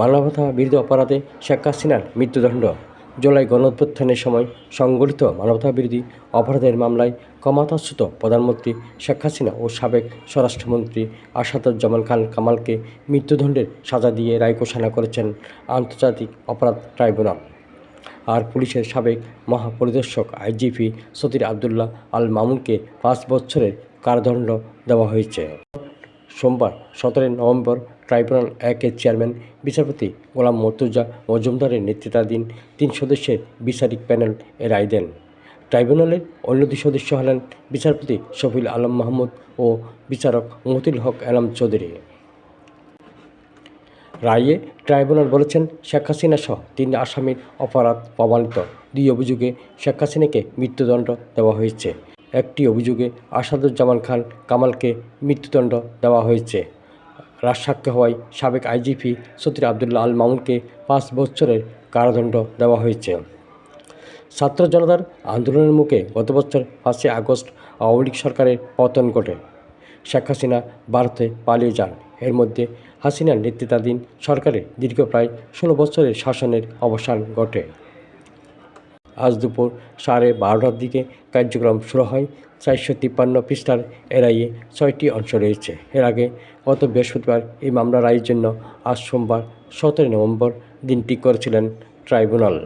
মানবতা বিরোধী অপরাধে শেখ হাসিনার মৃত্যুদণ্ড। জুলাই গণঅভ্যুত্থানের সময় সংগঠিত মানবতা বিরোধী অপরাধের মামলায় ক্ষমতাচ্যুত প্রধানমন্ত্রী শেখ হাসিনা ও সাবেক স্বরাষ্ট্রমন্ত্রী আসাদুজ্জামান খান কামালকে মৃত্যুদণ্ডের সাজা দিয়ে রায় ঘোষণা করেছেন আন্তর্জাতিক অপরাধ ট্রাইব্যুনাল। আর পুলিশের সাবেক মহাপরিদর্শক আইজিপি সতির আবদুল্লাহ আল মামুনকে পাঁচ বছরের কারাদণ্ড দেওয়া হয়েছে। সোমবার সতেরোই নভেম্বর ট্রাইব্যুনাল একের চেয়ারম্যান, বিচারপতি গোলাম মর্তুজা মজুমদারের নেতৃত্বাধীন তিন সদস্যের বিচারিক প্যানেল এ রায় দেন। ট্রাইব্যুনালের অন্য দুই সদস্য হলেন বিচারপতি শফিল আলম মাহমুদ ও বিচারক মতিউল হক এলাম চৌধুরী। রায়ে ট্রাইব্যুনাল বলেছেন, শেখ হাসিনা সহ তিন আসামির অপরাধ প্রমাণিত। দুই অভিযোগে শেখ হাসিনাকে মৃত্যুদণ্ড দেওয়া হয়েছে। একটি অভিযোগে আসাদুজ্জামান খান কামালকে মৃত্যুদণ্ড দেওয়া হয়েছে। রাজসাক্ষ্য হওয়ায় সাবেক আইজিপি সতির আবদুল্লাহ আল মামুনকে পাঁচ বছরের কারাদণ্ড দেওয়া হয়েছে। ছাত্র জনতার আন্দোলনের মুখে গত বছর পাঁচই আগস্ট আওয়ামী লীগ সরকারের পতন ঘটে। শেখ হাসিনা ভারতে পালিয়ে যান। এর মধ্যে হাসিনার নেতৃত্বাধীন সরকারের দীর্ঘ প্রায় ষোলো বছরের শাসনের অবসান ঘটে। আজ দুপুর সাড়ে বারোটার দিকে কার্যক্রম শুরু হয়। চারশো তিপ্পান্ন পৃষ্ঠার এরাইয়ে ছয়টি অংশ রয়েছে। এর আগে গত বৃহস্পতিবার এই মামলা রায়ের জন্য আজ সোমবার সতেরো নভেম্বর দিনটি করেছিলেন ট্রাইব্যুনাল।